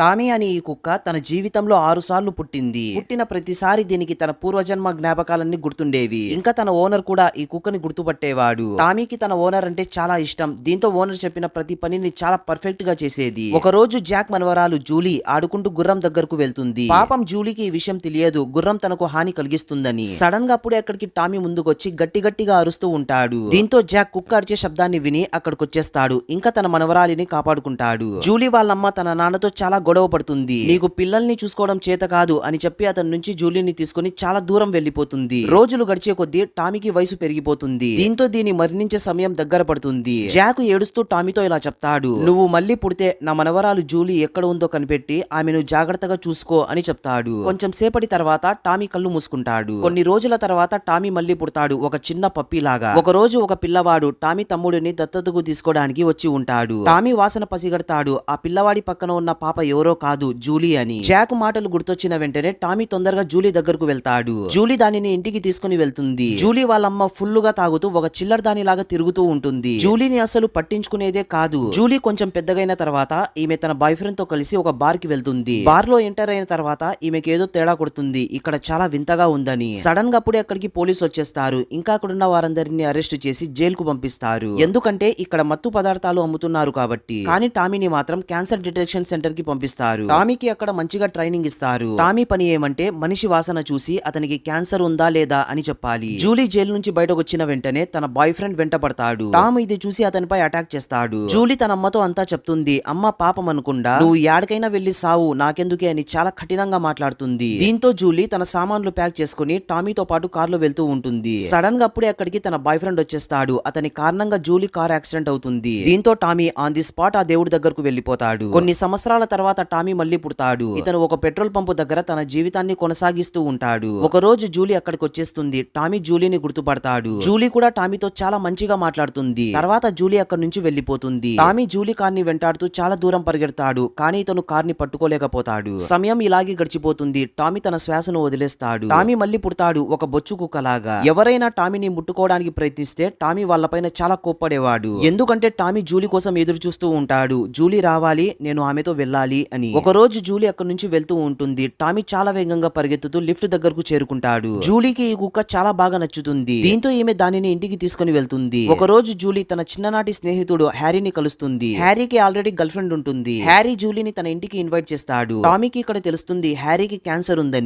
Tommy అని ఈ కుక్క తన జీవితంలో ఆరుసార్లు పుట్టింది. పుట్టిన ప్రతిసారి దీనికి తన పూర్వజన్మ జ్ఞాపకాలన్నీ గుర్తుండేవి. ఇంకా తన ఓనర్ కూడా ఈ కుక్కని గుర్తుపట్టేవాడు. టామీకి తన ఓనర్ అంటే చాలా ఇష్టం. దీంతో ఓనర్ చెప్పిన ప్రతి పనిని చాలా పర్ఫెక్ట్గా చేసేది. ఒక రోజు జాక్ మనవరాలు జూలీ ఆడుకుంటూ గుర్రం దగ్గరకు వెళ్తుంది. పాపం జూలీకి ఈ విషయం తెలియదు. గుర్రం తనకు హాని కలిగిస్తుందని. సడన్గా అప్పుడే అక్కడికి టామీ ముందుకొచ్చి గట్టి గట్టిగా అరుస్తూ ఉంటాడు. దీంతో జాక్ కుక్క అరిచే శబ్దాన్ని విని అక్కడికి వచ్చేస్తాడు ఇంకా తన మనవరాలిని కాపాడుకుంటాడు. జూలీ వాళ్ళమ్మ తన నాన్నతో చాలా గొడవ పడుతుంది. నీకు పిల్లల్ని చూసుకోవడం చేత కాదు అని చెప్పి అతని నుంచి జూలీని తీసుకుని చాలా దూరం వెళ్ళిపోతుంది రోజులు గడిచే కొద్దీ టామీకి వయసు పెరిగిపోతుంది. దీంతో దీని మరణించే సమయం దగ్గర పడుతుంది. జాక్ ఏడుస్తూ టామీతో ఇలా చెప్తాడు నువ్వు మళ్ళీ పుడితే నా మనవరాలు జూలీ ఎక్కడ ఉందో కనిపెట్టి ఆమెను జాగ్రత్తగా చూసుకో అని చెప్తాడు. కొంచెం సేపటి తర్వాత టామీ కళ్ళు మూసుకుంటాడు. కొన్ని రోజుల తర్వాత టామీ మళ్ళీ పుడతాడు ఒక చిన్న పప్పిలాగా. ఒక రోజు ఒక పిల్లవాడు టామీ తమ్ముడిని దత్తతకు తీసుకోవడానికి వచ్చి ఉంటాడు. టామీ వాసన పసిగడతాడు. ఆ పిల్లవాడి పక్కన ఉన్న పాప ఎవరో కాదు జూలీ అని. జాక్ మాటలు గుర్తొచ్చిన వెంటనే టామీ తొందరగా జూలీ దగ్గరకు వెళ్తాడు. జూలీ దానిని ఇంటికి తీసుకుని వెళ్తుంది. జూలీ వాళ్ళమ్మ ఫుల్గా తాగుతూ ఒక చిల్లర దానిలాగా తిరుగుతూ ఉంటుంది. జూలీని అసలు పట్టించుకునేదే కాదు. జూలీ కొంచెం పెద్దగైన తర్వాత ఈమె తన బాయ్ ఫ్రెండ్తో కలిసి ఒక బార్కి వెళ్తుంది. బార్లో ఎంటర్ అయిన తర్వాత ఈమెకి ఏదో తేడా కొడుతుంది. ఇక్కడ చాలా వింతగా ఉందని. సడన్గా అప్పుడే అక్కడికి పోలీసులు వచ్చేస్తారు. ఇంకా అక్కడున్న వారందరినీ అరెస్ట్ చేసి జైలు కు పంపిస్తారు. ఎందుకంటే ఇక్కడ మత్తు పదార్థాలు అమ్ముతున్నారు కాబట్టి. కానీ టామీని మాత్రం క్యాన్సర్ డిటెక్షన్ సెంటర్కి పంపిస్తారు. టామీకి అక్కడ మంచిగా ట్రైనింగ్ ఇస్తారు. టామీ పని ఏమంటే మనిషి వాసన చూసి అతనికి క్యాన్సర్ ఉందా లేదా అని చెప్పాలి. జూలీ జైలు నుంచి బయటకు వచ్చిన వెంటనే తన బాయ్ ఫ్రెండ్ వెంట పడతాడు టామ్ ఇది చూసి అతనిపై అటాక్ చేస్తాడు. జూలీ తన అమ్మతో అంతా చెప్తుంది అమ్మ పాపం అనుకుండా నువ్వు యాడికైనా వెళ్ళి సావు నాకెందుకే అని చాలా కఠినంగా మాట్లాడుతుంది. దీంతో జూలీ తన సామాన్లు ప్యాక్ చేసుకుని టామీతో పాటు కారులో వెళ్తూ ఉంటుంది. సడన్గా అప్పుడే అక్కడికి తన బాయ్ ఫ్రెండ్ వచ్చేస్తాడు. అతని కారణంగా జూలీ కార్ యాక్సిడెంట్ అవుతుంది. దీంతో టామీ ఆన్ ది స్పాట్ ఆ దేవుడి దగ్గరకు వెళ్ళిపోతాడు కొన్ని సంవత్సరాల తర్వాత టామీ మళ్ళీ పుడతాడు. ఇతను ఒక పెట్రోల్ పంపు దగ్గర తన జీవితాన్ని కొనసాగిస్తూ ఉంటాడు. ఒక రోజు జూలీ అక్కడికి వచ్చేస్తుంది టామీ జూలీని గుర్తుపడతాడు. జూలీ కూడా టామీతో చాలా మంచిగా మాట్లాడుతుంది. తర్వాత జూలీ అక్కడి నుంచి వెళ్ళిపోతుంది టామీ జూలీ కార్ని వెంటాడుతూ చాలా దూరం పరిగెడతాడు. కానీ ఇతను కార్ని పట్టుకోలేకపోతాడు. సమయం ఇలాగే గడిచిపోతుంది. టామీ తన శ్వాసను వదిలేస్తాడు. టామీ మళ్ళీ పుడతాడు ఒక బొచ్చు కుక్కలాగా. ఎవరైనా టామీని ముట్టుకోవడానికి ప్రయత్నిస్తే టామీ వాళ్ళపైన చాలా కోప్పడేవాడు. ఎందుకంటే టామీ జూలీ కోసం ఎదురు చూస్తూ ఉంటాడు. జూలీ రావాలి నేను ఆమెతో వెళ్ళాలి అని. ఒక రోజు జూలీ అక్కడి నుంచి వెళ్తూ ఉంటుంది. టామీ చాలా వేగంగా పరిగెత్తుతూ లిఫ్ట్ దగ్గరకు చేరుకుంటాడు. జూలీకి ఈ కుక్క చాలా బాగా నచ్చుతుంది. దీంతో ఈమె దానిని ఇంటికి తీసుకుని వెళ్తుంది. ఒక రోజు జూలీ తన చిన్ననాటి స్నేహితుడు హ్యారీని కలుస్తుంది. హ్యారీకి ఆల్రెడీ గర్ల్ ఫ్రెండ్ ఉంటుంది. హ్యారీ జూలీని తన ఇంటికి ఇన్వైట్ చేస్తాడు. టామీకి ఇక్కడ తెలుస్తుంది హ్యారీకి క్యాన్సర్ ఉందని.